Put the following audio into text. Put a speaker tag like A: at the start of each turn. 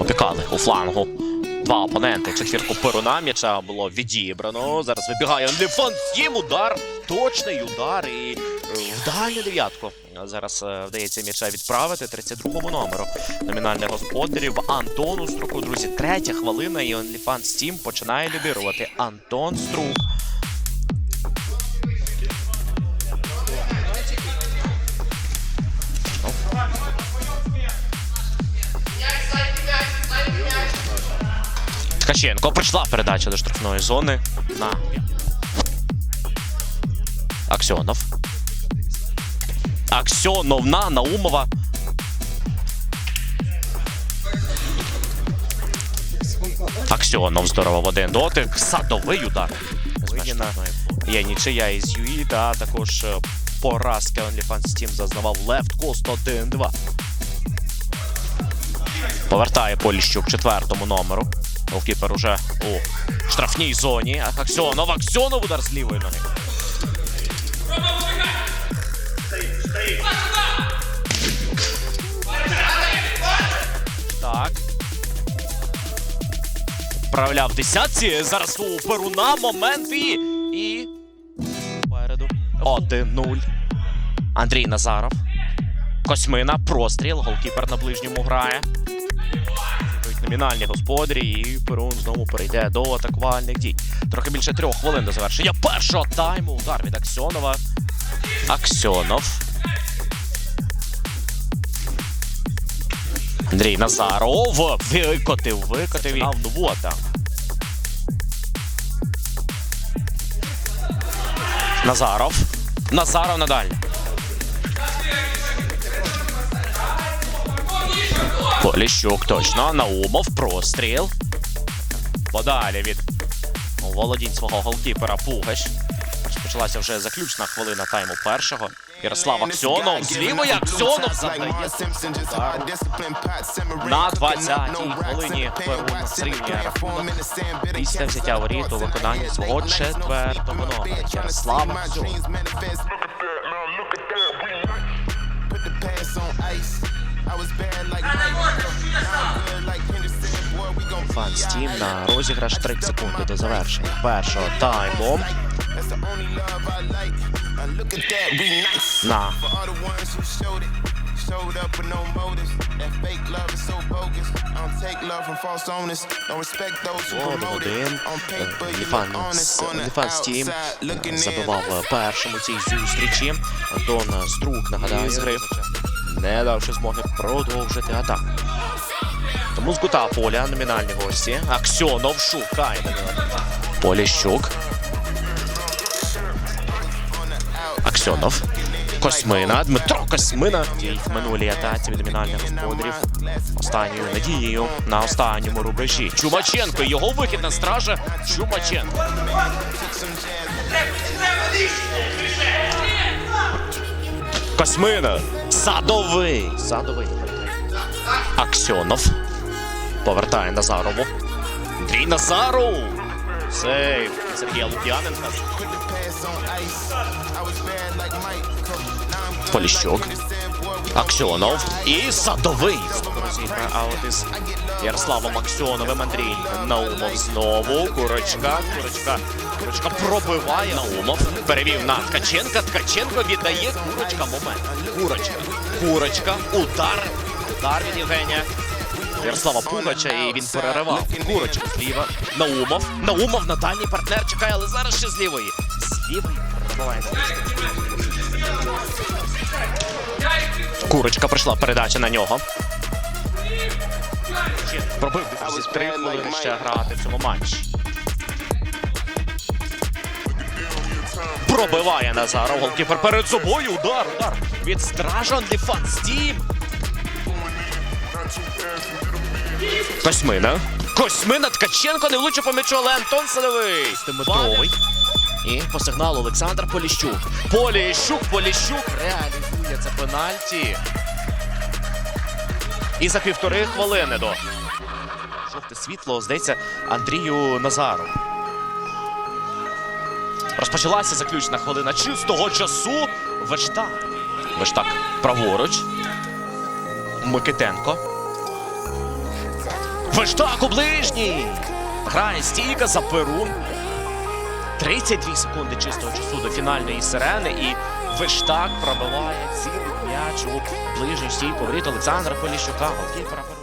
A: Опікали у флангу. Два опоненти. Четвірку перуна м'яча було відібрано. Зараз вибігає Анліфан. Їм удар. Точний удар і е, в дев'ятку. Зараз е, вдається м'яча відправити 32-му номеру. Номінальних господарів Антону Струку. Друзі, третя хвилина і OnlyFans Steam починає лібірувати. Антон Струк. Ткаченко прийшла передача до штрафної зони. На. Аксьонов. Аксьонов на Наумова. Аксьонов здорово в один дотик. Садовий удар. Вигіна. Є нічия із ЮІ, та також е, поразки OnlyFans Steam зазнавав Left Coast 1-2. Повертає Поліщук четвертому номеру. Голкіпер уже у штрафній зоні. Аксьонов, Аксьонов удар з лівої ноги. Так. Правляв десятці. Зараз у Перуна момент і. І. Попереду. 1-0. Андрій Назаров. Косьмина, простріл. Голкіпер на ближньому грає. Номінальні господарі, і Перун знову перейде до атакувальних дій. Трохи більше трьох хвилин до завершення першого тайму. Удар від Аксьонова. Аксьонов. Андрій Назаров. Викотив, викотив. і нову атаку. Назаров. Назаров надалі. Поліщук точно. Наумов. Простріл. Подалі від володінь свого голкіпера Пугаш. Розпочалася вже заключна хвилина тайму першого. Ярослав Аксьонов. З лівої Аксьонов завдає. На 20-й хвилині Перун зрівнює рахунок. Після взяття воріт у виконанні свого четвертого номера. Ярослав Аксьонов. Фан Стім на розіграш 30 секунди до завершення першого тайму.
B: Uh.
A: На
B: showed up with no motives. That fake love is so bogus. I don't take love from false owners. Don't respect those who promote it. On paper, you look honest. On the outside, looking in.
A: забивав першим у цій зустрічі. Антон Струк нагадаю з згрив, не давши змоги продовжити атаку. Тому з кута поля номінальні гості. Аксьонов шукає. Поліщук. Аксьонов. Космина. Дмитро Космина. Дій в минулій атаці від номінальних господарів. Останньою надією на останньому рубежі. Чумаченко. Його вихід на стража. Чумаченко. Космина. Садовий. Садовий. Аксьонов. Повертає Назарову. Андрій Назаров. Сейв. Сергія Лук'яненка. Поліщук. Аксьонов і Садовий. Аут із Ярославом Аксьоновим. Андрій Наумов знову. Курочка. Курочка. Курочка пробиває. Наумов. Перевів на Ткаченка. Ткаченко віддає Курочка. Момент. Курочка. Курочка. Удар. Удар від Євгенія. Ярослава Пугача і він переривав. Курочка зліва. Наумов. Наумов на дальній партнер чекає, але зараз ще з лівої. З лівої пробиває. Курочка прийшла передача на нього. Пробив три хвилини ще грати в цьому матчі. Пробиває Назаров. Голкіпер перед собою. Удар, удар. Від стража Дефан Стім. Косьмина. Косьмина Ткаченко не влучив по м'ячу, але Антон Садовий. І по сигналу Олександр Поліщук. Поліщук, Поліщук реалізує це пенальті. І за півтори хвилини до жовте світло, здається, Андрію Назару. Розпочалася заключна хвилина чистого часу. Вештак. так праворуч. Микитенко. Виштак у ближній. Грає стійка за Перун. 32 секунди чистого часу до фінальної сирени. І Виштак пробиває цілий м'яч у ближню стійку воріт Олександра Поліщука. Голкіпера